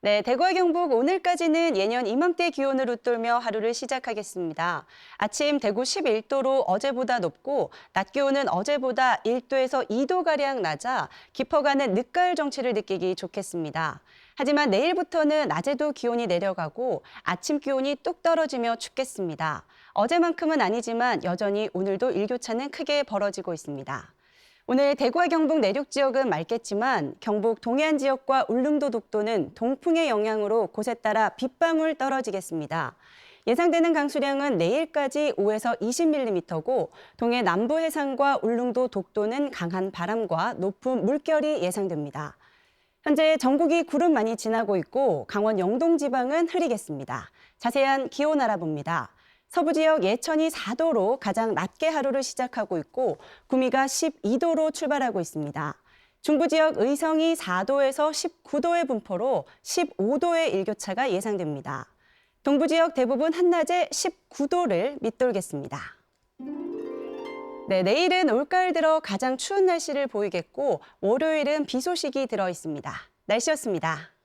네, 대구와 경북 오늘까지는 예년 이맘때 기온을 웃돌며 하루를 시작하겠습니다. 아침 대구 11도로 어제보다 높고 낮 기온은 어제보다 1도에서 2도 가량 낮아 깊어가는 늦가을 정취를 느끼기 좋겠습니다. 하지만 내일부터는 낮에도 기온이 내려가고 아침 기온이 뚝 떨어지며 춥겠습니다. 어제만큼은 아니지만 여전히 오늘도 일교차는 크게 벌어지고 있습니다. 오늘 대구와 경북 내륙 지역은 맑겠지만 경북 동해안 지역과 울릉도 독도는 동풍의 영향으로 곳에 따라 빗방울 떨어지겠습니다. 예상되는 강수량은 내일까지 5에서 20mm고 동해 남부 해상과 울릉도 독도는 강한 바람과 높은 물결이 예상됩니다. 현재 전국이 구름 많이 지나고 있고 강원 영동 지방은 흐리겠습니다. 자세한 기온 알아봅니다. 서부 지역 예천이 4도로 가장 낮게 하루를 시작하고 있고 구미가 12도로 출발하고 있습니다. 중부 지역 의성이 4도에서 19도의 분포로 15도의 일교차가 예상됩니다. 동부 지역 대부분 한낮에 19도를 밑돌겠습니다. 네, 내일은 올가을 들어 가장 추운 날씨를 보이겠고 월요일은 비 소식이 들어 있습니다. 날씨였습니다.